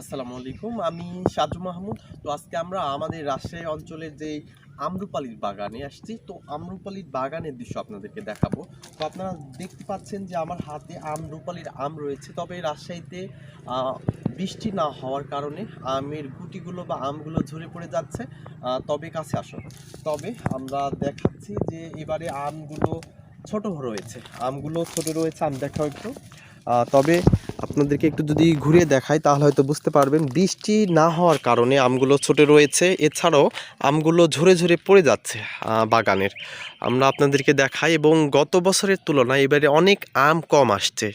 আসসালামু আলাইকুম, আমি সাজু মাহমুদ। তো আজকে আমরা আমাদের রাজশাহী অঞ্চলের যে আমরুপালির বাগানে আসছি। তো আমরুপালির বাগানের দৃশ্য আপনাদেরকে দেখাবো। তো আপনারা দেখতে পাচ্ছেন যে আমার হাতে আমরুপালির আম রয়েছে। তবে রাজশাহীতে বৃষ্টি না হওয়ার কারণে আমের গুটিগুলো বা আমগুলো ঝরে পড়ে যাচ্ছে। তবে কাছে আসুন। তবে আমরা দেখাচ্ছি যে এবারে আমগুলো ছোট রয়েছে। আমগুলো ছোট রয়েছে, আম দেখাও একটু। তবে আপনাদেরকে একটু যদি ঘুরিয়ে দেখাই, তাহলে হয়তো বুঝতে পারবেন, বৃষ্টি না হওয়ার কারণে আমগুলো ছোটে রয়েছে। এছাড়াও আমগুলো ঝরে ঝরে পড়ে যাচ্ছে বাগানের। আমরা আপনাদেরকে দেখাই এবং গত বছরের তুলনায় এবারে অনেক আম কম আসছে।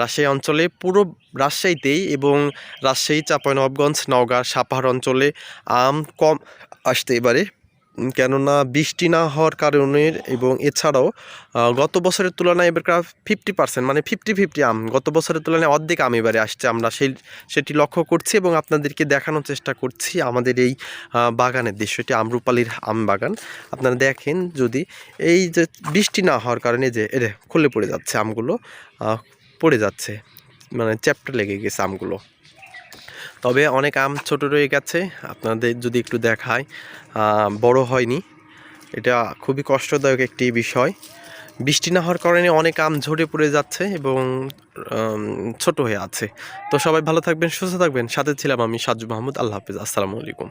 রাজশাহী অঞ্চলে পুরো রাজশাহীতেই এবং রাজশাহী, চাঁপাইনবাবগঞ্জ, নওগাঁ, সাপাহার অঞ্চলে আম কম আসতে এবারে। কেননা বৃষ্টি না হওয়ার কারণে এবং এছাড়াও গত বছরের তুলনায় এবার ফিফটি পার্সেন্ট মানে ফিফটি ফিফটি আম, গত বছরের তুলনায় অর্ধেক আম এবারে আসছে। আমরা সেই, সেটি লক্ষ্য করছি এবং আপনাদেরকে দেখানোর চেষ্টা করছি আমাদের এই বাগানের দৃশ্যটি আমরুপালির আম বাগান। আপনারা দেখেন যদি এই যে বৃষ্টি না হওয়ার কারণে যে এরে খুলে পড়ে যাচ্ছে আমগুলো পড়ে যাচ্ছে মানে চ্যাপ্টা লেগে গেছে আমগুলো। তবে অনেক আম ছোট রয়ে গেছে। আপনাদের যদি একটু দেখায় বড় হয়নি। এটা খুবই কষ্টদায়ক একটি বিষয়। বৃষ্টি না হওয়ার কারণে অনেক আম ঝরে পড়ে যাচ্ছে এবং ছোট হয়ে আছে। তো সবাই ভালো থাকবেন, সুস্থ থাকবেন। সাথে ছিলাম আমি সাজু মাহমুদ। আল্লাহ হাফিজ। আসসালামু আলাইকুম।